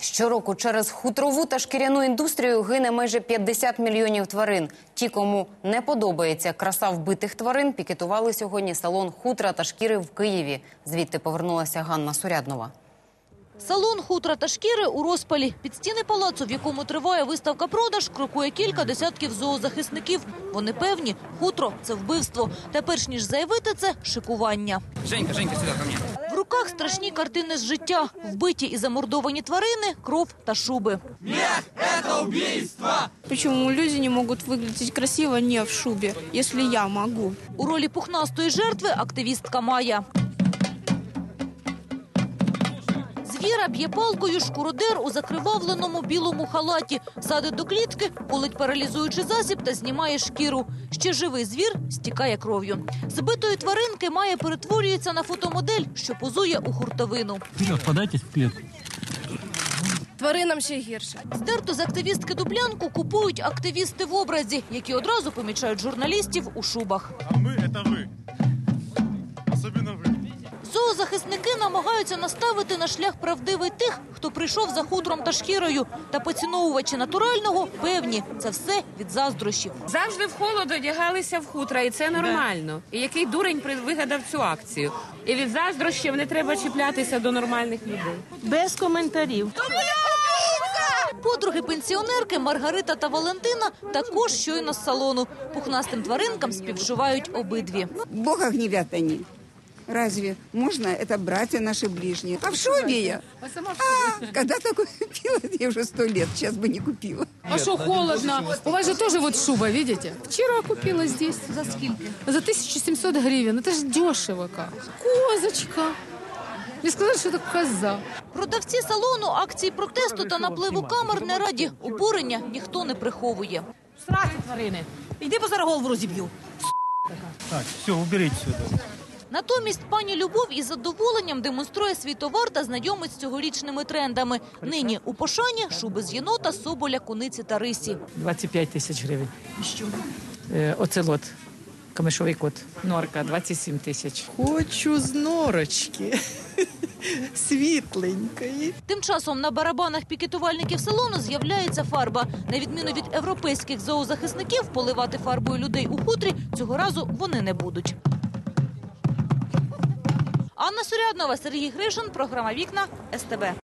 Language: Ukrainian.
Щороку через хутрову та шкіряну індустрію гине майже 50 мільйонів тварин. Ті, кому не подобається краса вбитих тварин, пікетували сьогодні салон хутра та шкіри в Києві. Звідти повернулася Ганна Суряднова. Салон хутра та шкіри у розпалі. Під стіни палацу, в якому триває виставка-продаж, крокує кілька десятків зоозахисників. Вони певні, хутро – це вбивство. Та перш ніж заявити це – шикування. Женька, Женька, сюда ко мне. Руках страшні картини з життя. Вбиті і замордовані тварини, кров та шуби. Почему люди не можуть виглядати красиво не в шубі, якщо я могу? У ролі пухнастої жертви активістка Майя. Звіра б'є палкою шкуродер у закривавленому білому халаті, садить до клітки, колить паралізуючий засіб та знімає шкіру. Ще живий звір стікає кров'ю. Збитої тваринки Майя перетворюється на фотомодель, що позує у хуртовину. Вперед, подайтесь в клетку. Тваринам ще гірше. Здерту з активістки дублянку купують активісти в образі, які одразу помічають журналістів у шубах. А мы — это вы. Особенно вы. Зоозахисники намагаються наставити на шлях правдивий тих, хто прийшов за хутром та шкірою. Та поціновувачі натурального певні це все від заздрощів. Завжди в холод одягалися в хутра, і це нормально. І який дурень вигадав цю акцію? І від заздрощів не треба чіплятися до нормальних людей. Без коментарів. Подруги пенсіонерки Маргарита та Валентина також щойно з салону. Пухнастим тваринкам співчувають обидві. Бога гневят они. Разве можно это братья наши ближние? А в шубе я? А, когда такое купила, я уже сто лет, сейчас бы не купила. А что холодно? У вас же тоже вот шуба, видите? Вчера купила здесь. За скільки? За 1700 гривен. Это ж дешево как. Козочка. Мне сказали, что это коза. Продавці салону акції протесту та напливу камер не раді. Обурення ніхто не приховує. Страти тварини. Йди по зараз голову розіб'ю. Так, все, уберите сюда. Натомість пані Любов із задоволенням демонструє свій товар та знайомить з цьогорічними трендами. Нині у пошані шуби з єнота, соболя, куниці та рисі. 25 тисяч гривень. Що? Оцелот. Камишовий кот. Норка 27 тисяч. Хочу з норочки. Світленької. Тим часом на барабанах пікетувальників салону з'являється фарба. На відміну від європейських зоозахисників, поливати фарбою людей у хутрі цього разу вони не будуть. Анна Суряднова, Сергій Гришин, програма Вікна СТБ.